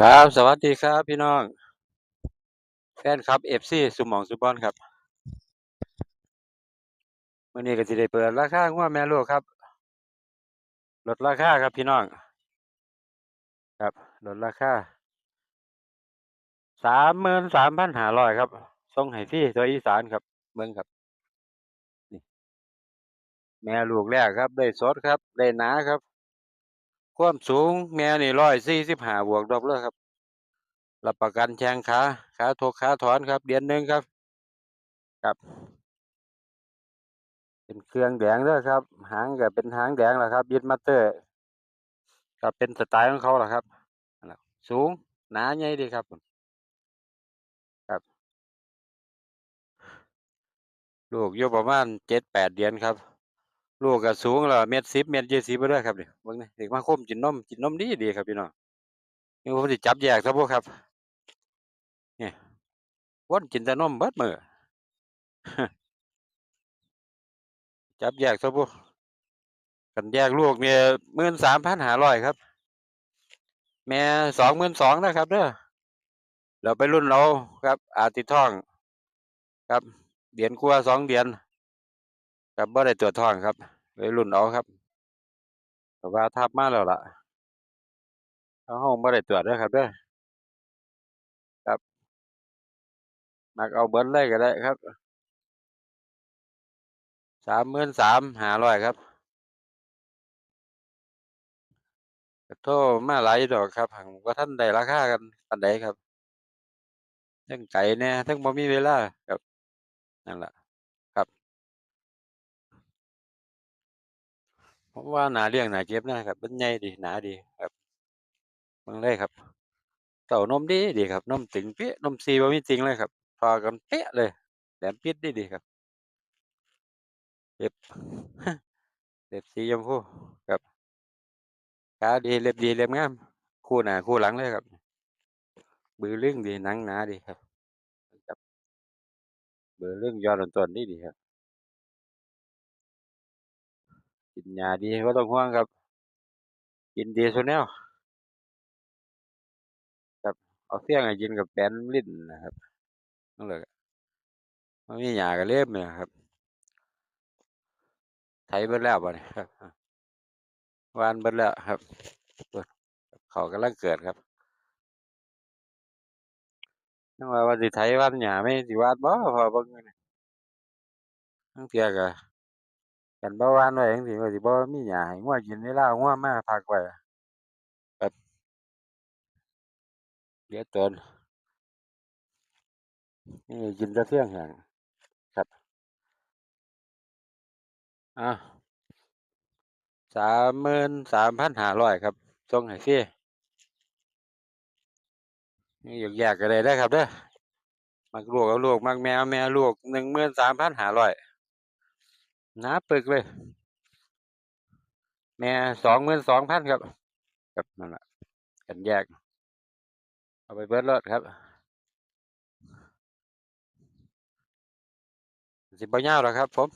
ครับ สวัสดีครับ พี่น้อง แฟนคลับ FC สุหมองสุบอนครับมื้อนี้ก็สิได้เปิดราคางัวแม่ลูกครับ ลดราคาครับพี่น้อง ครับ ลดราคา33,500ครับส่งให้ฟรีตัวอีสานครับเบิ่งครับแม่ลูกแรกครับ ได้สดครับ ได้หนาครับ ความสูงแม่นี่145บห้าบวกดอกเด้อครับรับประกันแข้งขาขาถกขาถอนครับ เดือนหนึ่งครับ ครับ เป็นเครื่องแดงด้อครับ หางก็เป็นหางแดงแหละครับ Beardmaster ครับเป็นสไตล์ของเขาล่ะครับนั่นะสูงหนาใหญ่ดีครับครับ ลูกอยู่ประมาณ7-8เดือนครับ ลูกก็สูงละเมตรสิบเมตรยี่สิบไปด้วยครับเนี่ยบางนี่เด็กมาคมจินนมจินนมดีดีครับพี่น้องนี่ผมจะจับแยกซะพวกครับเนี่ยวนจินแต่นมเบิดมือจับแยกซะพวกกันแยกลูกเนี่ยหมื่นสามพันหาร้อยครับเม่สองหมื่นสองนะครับเด้อเราไปรุ่นเราครับ อาติท่อง ครับเดียนกลัวสองเดียน ครับบ่ได้ตรวจท้องครับไปรุ่นเอาครับเพราะว่าทับมาแล้วล่ะเราเราบ่ได้ตรวจด้อครับเด้อครับมักเอาเบิร์ดเลยก็ได้ครับ33,500ครับก็โทรมาหลายดอกครับหั้งบ่ทันได้ราคากันปานใดครับเทิงไกลแหน่เทิงบ่มีเวลาครับนั่นล่ะ ผมว่าน่าเลี้ยงหนาเก็บนะครับมันใหญ่ดีหนาดีครับเบิ่งเลยครับเต้านมดีดีครับนมตึงเป๊ะนมสี่บ่มีติ่งเลยครับเท่ากันเป๊ะเลยแหลมปิดดีดีครับเล็บเล็บสีชมพูครับขาดีเล็บดีเล็บงามคู่หน้าคู่หลังเลยครับบือลึงดีหนังหนาดีครับครับบืองยอดต้นๆดีดีครับ กินหญ้าดีบ่ต้องห่วงครับ กินดีซุดแนวครับเอาเฟี้ยงให้กินก็แป้นลิ้นนะครับนั่นแหละบ่มีหญ้าก็เล็บเนี่ยครับไถเบิดแล้วบัดนี้ครับวานเบิดแล้วครับเขากำลังเกิดครับยังว่าว่าสิไถหว่านหญ้าแม่สิวานบ่พอบิ่งอยู่นี่ลางเทื่อก็ คันบ่หว่านไว้จังซี่ก็สิบ่มีหญ้าให้งัวกินเวลาง่วมาพักไว้ก็เหลือตนนี่กินแต่เที่ยงแห้งครับอะสามหมื่นสามพันห้าร้อยครับส่งให้ฟรีนี่อยากแยกกันเลได้ครับเด้อมากลูกเอาลูกมักแมวแมวลูกหนึ่งหมื่นสามพันห้าร้อย น้าปึกเลย แม่22,000ครับครับนั่นล่ะคันแยก เอาไปเบิดโลดครับสิบ่ยาวดอกครับ ผม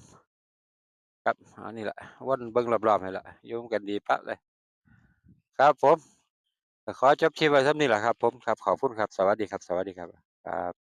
ครับอานี่ล่ะวนเบิ่งรอบๆนี่ล่ะอยู่นำกันดีปะเลย ครับผมขอจบคลิปไว้ส่ำนี้แหละครับ ผมครับขอบคุณครับ สวัสดีครับ สวัสดีครับครับ